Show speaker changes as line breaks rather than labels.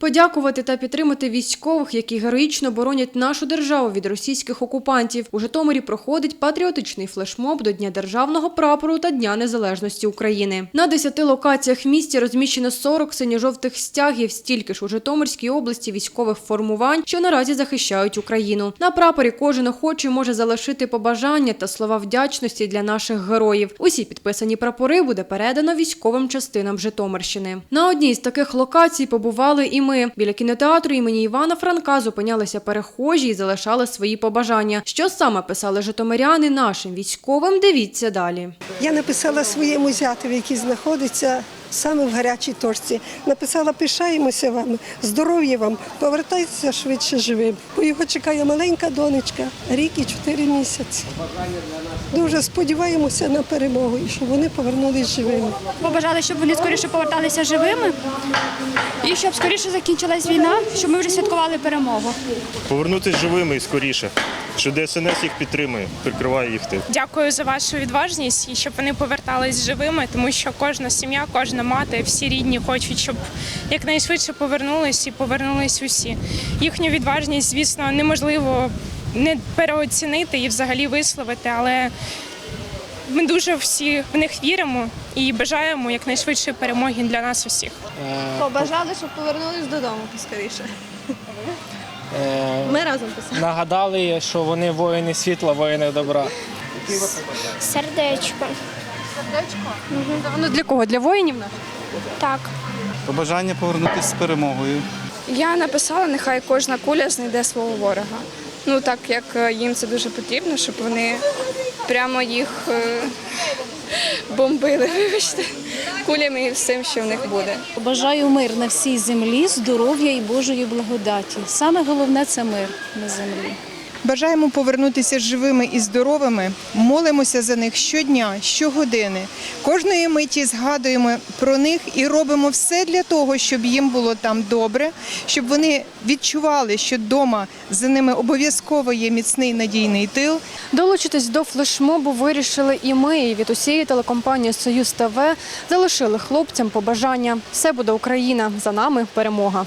Подякувати та підтримати військових, які героїчно боронять нашу державу від російських окупантів. У Житомирі проходить патріотичний флешмоб до Дня державного прапору та Дня незалежності України. На 10 локаціях в місті розміщено 40 синьо-жовтих стягів, стільки ж у Житомирській області військових формувань, що наразі захищають Україну. На прапорі кожен охочий може залишити побажання та слова вдячності для наших героїв. Усі підписані прапори буде передано військовим частинам Житомирщини. На одній з таких локацій побували і ми. Біля кінотеатру імені Івана Франка зупинялися перехожі і залишали свої побажання. Що саме писали житомиряни нашим військовим? Дивіться далі.
Я написала своєму зятеві, який знаходиться саме в гарячій точці. Написала пишаємося вам, здоров'я вам, повертайтеся швидше живим. Бо його чекає маленька донечка, рік і чотири місяці. Дуже сподіваємося на перемогу і щоб вони повернулись живими.
Побажали, щоб вони скоріше поверталися живими і щоб скоріше закінчилась війна, щоб ми вже святкували перемогу.
Повернутися живими і скоріше. Що ДСНС їх підтримує, прикриває їх тим.
Дякую за вашу відважність і щоб вони повертались живими, тому що кожна сім'я, кожна мати, всі рідні хочуть, щоб якнайшвидше повернулись і повернулись усі. Їхню відважність, звісно, неможливо не переоцінити і взагалі висловити, але ми дуже всі в них віримо і бажаємо якнайшвидшої перемоги для нас усіх.
Побажали, щоб повернулись додому поскоріше.
Е,
Ми разом писали.
Нагадали, що вони воїни світла, воїни добра.
Сердечко.
Ну для кого? Для воїнів наших?
Так.
Побажання повернутися з перемогою.
Я написала, нехай кожна куля знайде свого ворога. Ну так як е, їм це дуже потрібно, щоб вони прямо їх е, бомбили, вибачте, кулями і всім, що в них буде.
Бажаю мир на всій землі, здоров'я і Божої благодаті. Саме головне це мир на землі.
Бажаємо повернутися живими і здоровими. Молимося за них щодня, щогодини. Кожної миті згадуємо про них і робимо все для того, щоб їм було там добре, щоб вони відчували, що вдома за ними обов'язково є міцний надійний тил.
Долучитись до флешмобу вирішили і ми. І від усієї телекомпанії Союз ТВ залишили хлопцям побажання. Все буде Україна. За нами перемога.